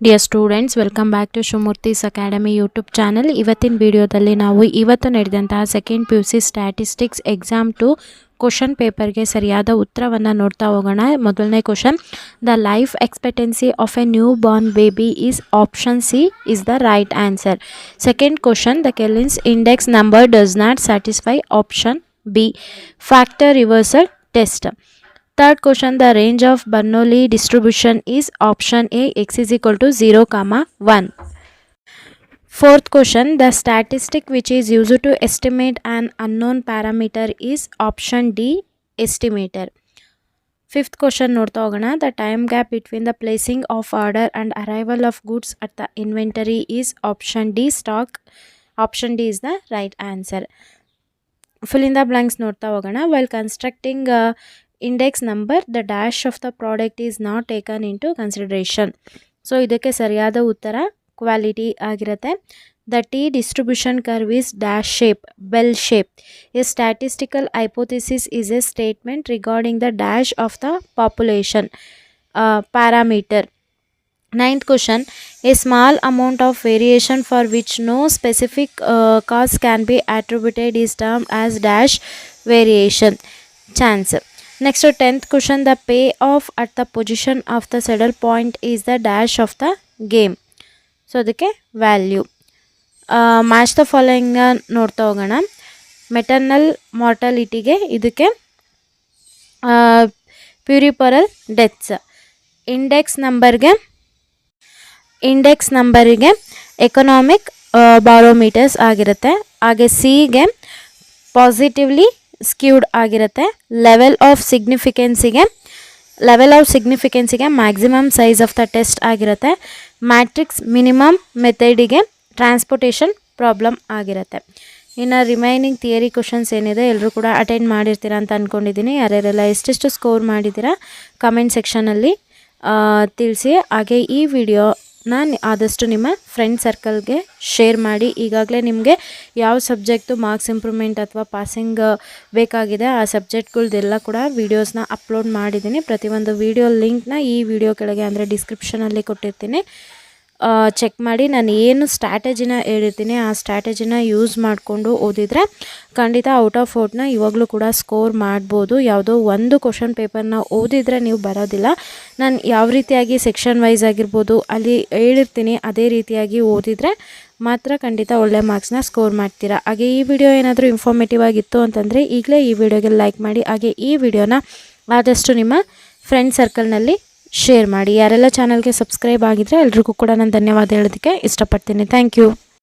Dear students welcome back to Shivamurthy's academy YouTube channel ಇವತ್ತಿನ ವಿಡಿಯೋದಲ್ಲಿ ನಾವು ಇವತ್ತು ನಡೆದಂತಹ second P U C statistics exam to question ಪೇಪರ್ಗೆ ಸರಿಯಾದ ಉತ್ತರವನ್ನು ನೋಡ್ತಾ ಹೋಗೋಣ. ಮೊದಲನೇ question the life expectancy of a newborn baby is option C is the right answer second question the Kelly's index number does not satisfy option B factor reversal test Third question the range of Bernoulli distribution is option A x is equal to 0 comma 1. Fourth question the statistic which is used to estimate an unknown parameter is option D estimator. Fifth question ನೋಡ್ತಾ ಹೋಗೋಣ the time gap between the placing of order and arrival of goods at the inventory is option D stock option D is the right answer fill in the blanks ನೋಡ್ತಾ ಹೋಗೋಣ while constructing Index number the dash of the product is not taken in to consideration so ಇದಕ್ಕೆ ಸರಿಯಾದ ಉತ್ತರ quality ಆಗಿರುತ್ತೆ the T distribution curve is dash shape bell shape a statistical hypothesis is a statement regarding the dash of the population parameter Ninth question A small amount of variation for which no specific uh, cause can be attributed is termed as dash variation chance. Next tenth 10th the payoff at the position of the saddle point is the dash of the game so ಅದಕ್ಕೆ value match the ಫಾಲೋಯಿಂಗ್ನ ನೋಡ್ತಾ ಹೋಗೋಣ. Maternal ಮಾರ್ಟಾಲಿಟಿಗೆ ಇದಕ್ಕೆ puerperal deaths index ನಂಬರ್ಗೆ index ನಂಬರಿಗೆ economic barometers ಆಗಿರುತ್ತೆ. ಹಾಗೆ ಸಿಗೆ ಪಾಸಿಟಿವ್ಲಿ ಸ್ಕ್ಯೂಡ್ ಆಗಿರುತ್ತೆ. ಲೆವೆಲ್ ಆಫ್ ಸಿಗ್ನಿಫಿಕೆನ್ಸಿಗೆ level of ಸಿಗ್ನಿಫಿಕೆನ್ಸಿಗೆ maximum size of the test ಆಗಿರುತ್ತೆ. ಮ್ಯಾಟ್ರಿಕ್ಸ್ ಮಿನಿಮಮ್ ಮೆಥಡಿಗೆ ಟ್ರಾನ್ಸ್ಪೋರ್ಟೇಷನ್ ಪ್ರಾಬ್ಲಮ್ ಆಗಿರುತ್ತೆ. ಇನ್ನು ರಿಮೈನಿಂಗ್ ಥಿಯರಿ ಕ್ವಶನ್ಸ್ ಏನಿದೆ ಎಲ್ಲರೂ ಕೂಡ ಅಟೆಂಡ್ ಮಾಡಿರ್ತೀರಾ ಅಂತ ಅಂದ್ಕೊಂಡಿದ್ದೀನಿ ಯಾರ್ಯಾರೆಲ್ಲ ಎಷ್ಟೆಷ್ಟು ಸ್ಕೋರ್ ಮಾಡಿದ್ದೀರಾ ಕಮೆಂಟ್ ಸೆಕ್ಷನಲ್ಲಿ ತಿಳಿಸಿ. ಹಾಗೆ ಈ ವಿಡಿಯೋನ ಆದಷ್ಟು ನಿಮ್ಮ ಫ್ರೆಂಡ್ ಸರ್ಕಲ್ಗೆ ಶೇರ್ ಮಾಡಿ, ಈಗಾಗಲೇ ನಿಮಗೆ ಯಾವ ಸಬ್ಜೆಕ್ಟು ಮಾರ್ಕ್ಸ್ ಇಂಪ್ರೂವ್ಮೆಂಟ್ ಅಥವಾ ಪಾಸಿಂಗ್ ಬೇಕಾಗಿದೆ, ಆ ಸಬ್ಜೆಕ್ಟ್ಗಳ್ದೆಲ್ಲ ಕೂಡ ವೀಡಿಯೋಸ್ನ ಅಪ್ಲೋಡ್ ಮಾಡಿದ್ದೀನಿ. ಪ್ರತಿಯೊಂದು ವೀಡಿಯೋ ಲಿಂಕ್ನ ಈ ವಿಡಿಯೋ ಕೆಳಗೆ ಅಂದರೆ ಡಿಸ್ಕ್ರಿಪ್ಷನಲ್ಲಿ ಕೊಟ್ಟಿರ್ತೀನಿ. ಚೆಕ್ ಮಾಡಿ ನಾನು ಏನು ಸ್ಟ್ರಾಟಜಿನ ಹೇಳಿರ್ತೀನಿ, ಆ ಸ್ಟ್ರಾಟಜಿನ ಯೂಸ್ ಮಾಡಿಕೊಂಡು ಓದಿದರೆ ಖಂಡಿತ ಔಟ್ ಆಫ್ ಔಟ್ನ ಇವಾಗಲೂ ಕೂಡ ಸ್ಕೋರ್ ಮಾಡ್ಬೋದು. ಯಾವುದೋ ಒಂದು ಕ್ವಶನ್ ಪೇಪರ್ನ ಓದಿದರೆ ನೀವು ಬರೋದಿಲ್ಲ. ನಾನು ಯಾವ ರೀತಿಯಾಗಿ ಸೆಕ್ಷನ್ ವೈಸ್ ಆಗಿರ್ಬೋದು ಅಲ್ಲಿ ಹೇಳಿರ್ತೀನಿ, ಅದೇ ರೀತಿಯಾಗಿ ಓದಿದರೆ ಮಾತ್ರ ಖಂಡಿತ ಒಳ್ಳೆ ಮಾರ್ಕ್ಸ್ನ ಸ್ಕೋರ್ ಮಾಡ್ತೀರಾ. ಹಾಗೆ ಈ ವಿಡಿಯೋ ಏನಾದರೂ ಇನ್ಫಾರ್ಮೇಟಿವ್ ಆಗಿತ್ತು ಅಂತಂದರೆ ಈಗಲೇ ಈ ವಿಡಿಯೋಗೆ ಲೈಕ್ ಮಾಡಿ. ಹಾಗೆ ಈ ವಿಡಿಯೋನ ಆದಷ್ಟು ನಿಮ್ಮ ಫ್ರೆಂಡ್ ಸರ್ಕಲ್ನಲ್ಲಿ ಶೇರ್ ಮಾಡಿ. ಯಾರೆಲ್ಲ ಚಾನಲ್ಗೆ ಸಬ್ಸ್ಕ್ರೈಬ್ ಆಗಿದ್ರೆ ಎಲ್ರಿಗೂ ಕೂಡ ನಾನು ಧನ್ಯವಾದ ಹೇಳೋದಕ್ಕೆ ಇಷ್ಟಪಡ್ತೀನಿ. Thank you